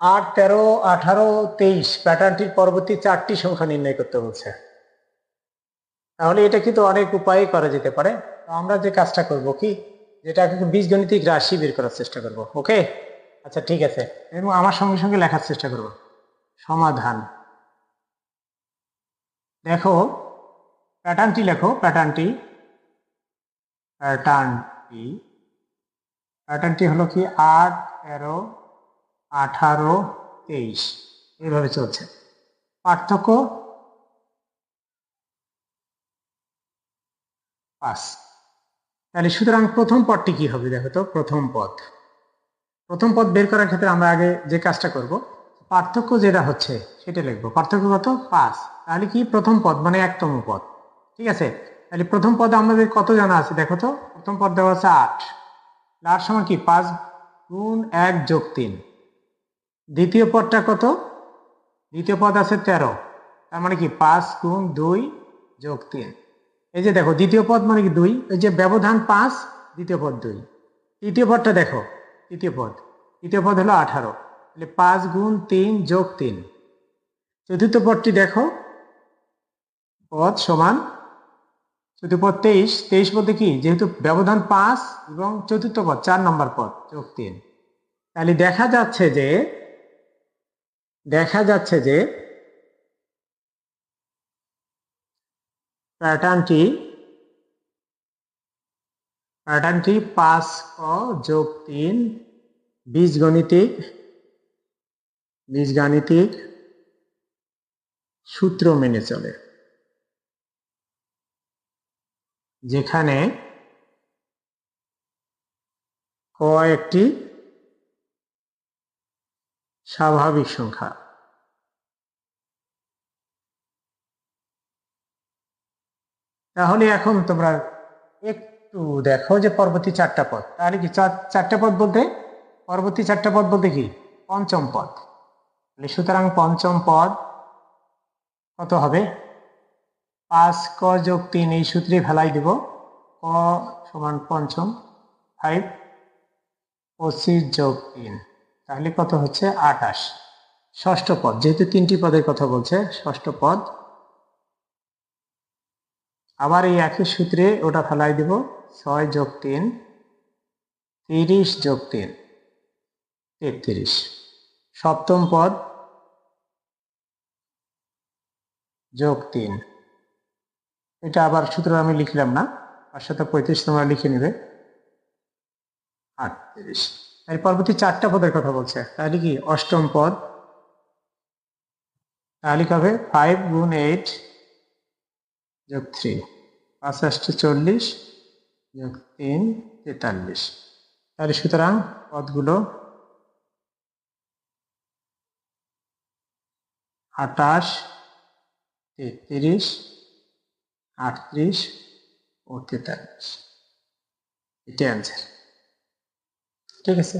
আট, তেরো, আঠারো, তেইশ প্যাটার্নটির পরবর্তী চারটি সংখ্যা নির্ণয় করতে বলছে। তাহলে এটা কিন্তু অনেক উপায়ে করা যেতে পারে। আমরা যে কাজটা করব কি? যেটা কিন্তু বীজগণিতিক রাশি বের করার চেষ্টা করব, ওকে? আচ্ছা ঠিক আছে। এবং আমার সঙ্গে সঙ্গে লেখার চেষ্টা করব। সমাধান। দেখো প্যাটার্নটি লেখো প্যাটার্নটি প্যাটার্নটি প্যাটার্নটি হলো কি আট, তেরো আঠারো, তেইশ। এইভাবে চলছে। পার্থক্য? পাঁচ। তাহলে সুতরাং প্রথম পদটি কি হবে দেখো তো, প্রথম পদ। প্রথম পদ বের করার ক্ষেত্রে আমরা আগে যে কাজটা করব, পার্থক্য যেটা হচ্ছে, সেটা লিখব। পার্থক্য কত? পাঁচ। তাহলে কি? প্রথম পদ মানে একতম পদ। ঠিক আছে? তাহলে প্রথম পদে আমাদের কত জানা আছে দেখো তো? প্রথম পদ দেওয়া আছে আট। লার সময় কি? পাঁচ গুণ এক যোগ তিন। দ্বিতীয় পদটা কত? দ্বিতীয় পদ আছে তেরো। তার মানে কি? পাঁচ গুণ দুই যোগ তিন। এই যে দেখো, দ্বিতীয় পদ মানে কি দুই? এই যে ব্যবধান পাঁচ, দ্বিতীয় পদ দুই। তৃতীয় পদটা দেখো, তৃতীয় পদ। তৃতীয় পদ হলো আঠারো। তাহলে পাঁচ গুণ তিন যোগ তিন। চতুর্থ পদটি দেখো, পদ সমান চতুর্থ পদ তেইশ। তেইশ পদে কি? যেহেতু ব্যবধান পাঁচ এবং চতুর্থ পদ, চার নম্বর পদ, যোগ তিন। তাহলে দেখা যাচ্ছে যে দেখা যাচ্ছে যে প্যাটার্নটি প্যাটার্নটি পাঁচ ক যোগ তিন বীজগণিতিক, বীজগাণিতিক সূত্র মেনে চলে। যেখানে ক একটি স্বাভাবিক সংখ্যা। তাহলে এখন তোমরা একটু দেখো যে পরবর্তী চারটা পদ। তাহলে কি চার- চারটা পদ বলতে? পরবর্তী চারটা পদ বলতে কি? পঞ্চম পদ। সুতরাং পঞ্চম পদ কত হবে? পাঁচ ক যোগ তিন, এই সূত্রে ফেলাই দিব। ক সমান পঞ্চম ফাইভ পঁচিশ যোগ তিন। তাহলে কত হচ্ছে আঠাশ? ষষ্ঠ পদ, যেহেতু তিনটি পদের কথা বলছে, ষষ্ঠ পদ। আবার এই একই সূত্রে ওটা ফেলাই দিব, ছয় যোগ তিন, তিরিশ যোগ তিন, তেত্রিশ। সপ্তম পদ যোগ তিন। এটা আবার সূত্র আমি লিখলাম না, পাঁচশত পঁয়ত্রিশ তোমরা লিখে নেবে। আটত্রিশ। এর পরবর্তী চারটা পদের কথা বলছে। তাহলে কি? অষ্টম পদ। তাহলে হবে? ফাইভ গুণ এইট যোগ থ্রি পাঁচ আষ্টে চল্লিশ যোগ তিন, তেতাল্লিশ। তাহলে সুতরাং পদগুলো আটাশ তেত্রিশ, আটত্রিশ ও তেতাল্লিশ। এটাই অ্যান্সার ঠিক আছে